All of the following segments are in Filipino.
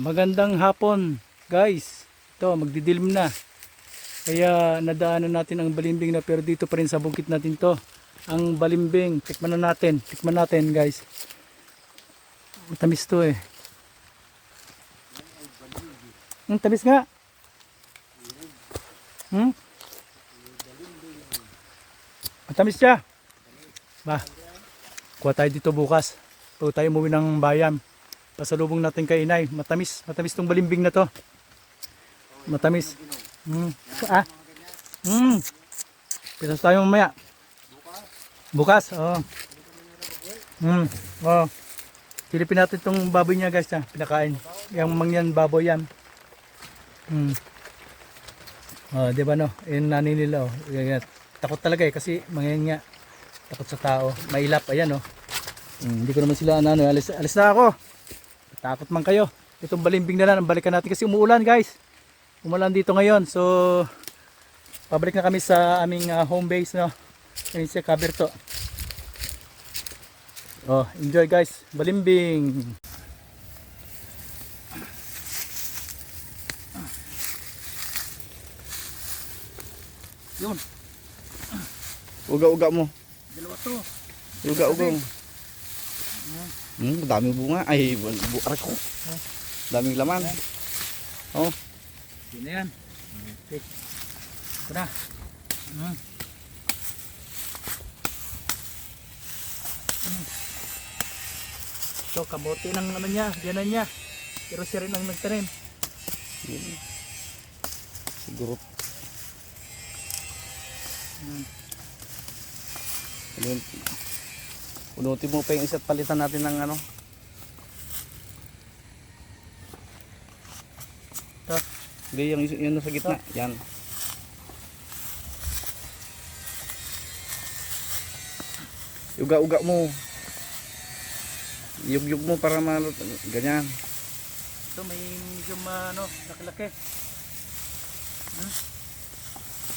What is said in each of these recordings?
Magandang hapon, guys. Ito, magdidilim na. Kaya nadaanan natin ang balimbing na pero dito pa rin sa bukit natin to. Ang balimbing, tikman na natin. Tikman natin, guys. Matamis to eh. Ang tamis nga. Hmm? Matamis siya. Ba, kuha tayo dito bukas. Pag tayo umuwi ng bayan. Pasalubong natin kay inay. Matamis. Matamis tong balimbing na to. Matamis. Mm. Ah. Mm. Pitas tayo mamaya. Bukas. Oo. Mm. Oo. Silipin natin tong baboy niya guys ha. Pinakain. Yung mangyan baboy yan. Mm. Oh, di ba no? Yung nani nila oh. Takot talaga eh kasi mangyan nga. Takot sa tao. Mailap. Ayan oh. Mm, hindi ko naman sila ano, ano. Alis, alis na ako. Takot man kayo. Itong balimbing na lang, balikan natin kasi umuulan guys. Umulan dito ngayon. So, pabalik na kami sa aming ah, home base no. Yan sa Caberto. Oh, enjoy guys. Balimbing. Yun, Uga-uga mo. dalawa to. Uga-uga mo. Hmm, daming bunga. Ay, bu aray ko. Daming laman. Oh, Yun na yan. Okay. Ito na. Mm. Mm. So, kamote lang naman niya. Diyanan niya. Pero siya rin ang nagtanim. yun. Siguro. Mm. Yun. Unutin mo pa yung isa't palitan natin ng ano. Ito. Hindi, yung, yung nasa gitna. Yan. Uga-uga mo. Yug-yug mo para malot. Ganyan. Ito may medyo ano, laki-laki. Hmm?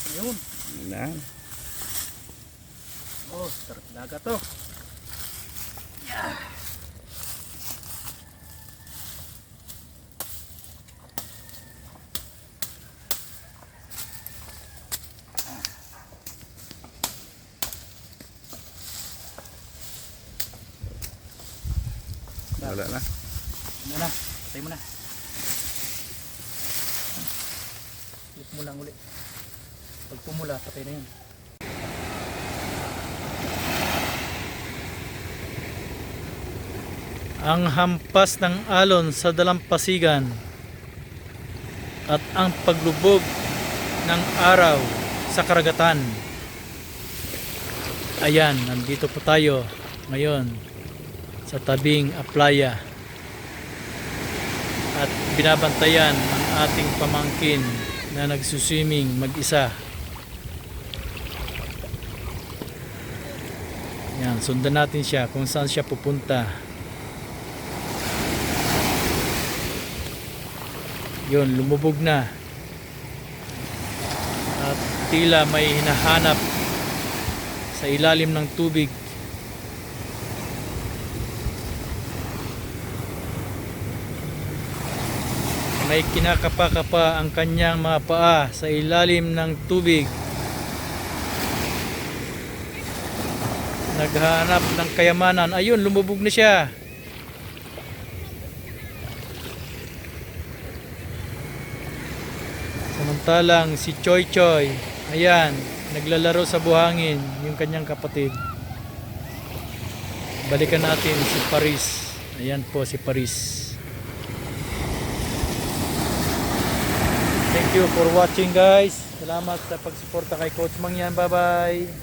Ayun. Yan. Oh, sarap daga to. Wala na. Ano na? Patay mo na. Flip mo lang ulit. Pag pumula, patay na yun. Ang hampas ng alon sa dalampasigan at ang paglubog ng araw sa karagatan. Ayan, nandito po tayo ngayon sa tabing aplaya at binabantayan ang ating pamangkin na nagsuswimming mag-isa. Yan, sundan natin siya kung saan siya pupunta. Yun, lumubog na. At tila may hinahanap sa ilalim ng tubig. May kinakapa-kapa ang kanyang mga paa sa ilalim ng tubig. Naghahanap ng kayamanan. Ayun, lumubog na siya. Samantalang si Choi Choi, ayan, naglalaro sa buhangin yung kanyang kapatid. Balikan natin si Paris. Ayan po si Paris. Thank you for watching guys. Salamat sa pagsuporta kay Coach Mangyan. Bye bye.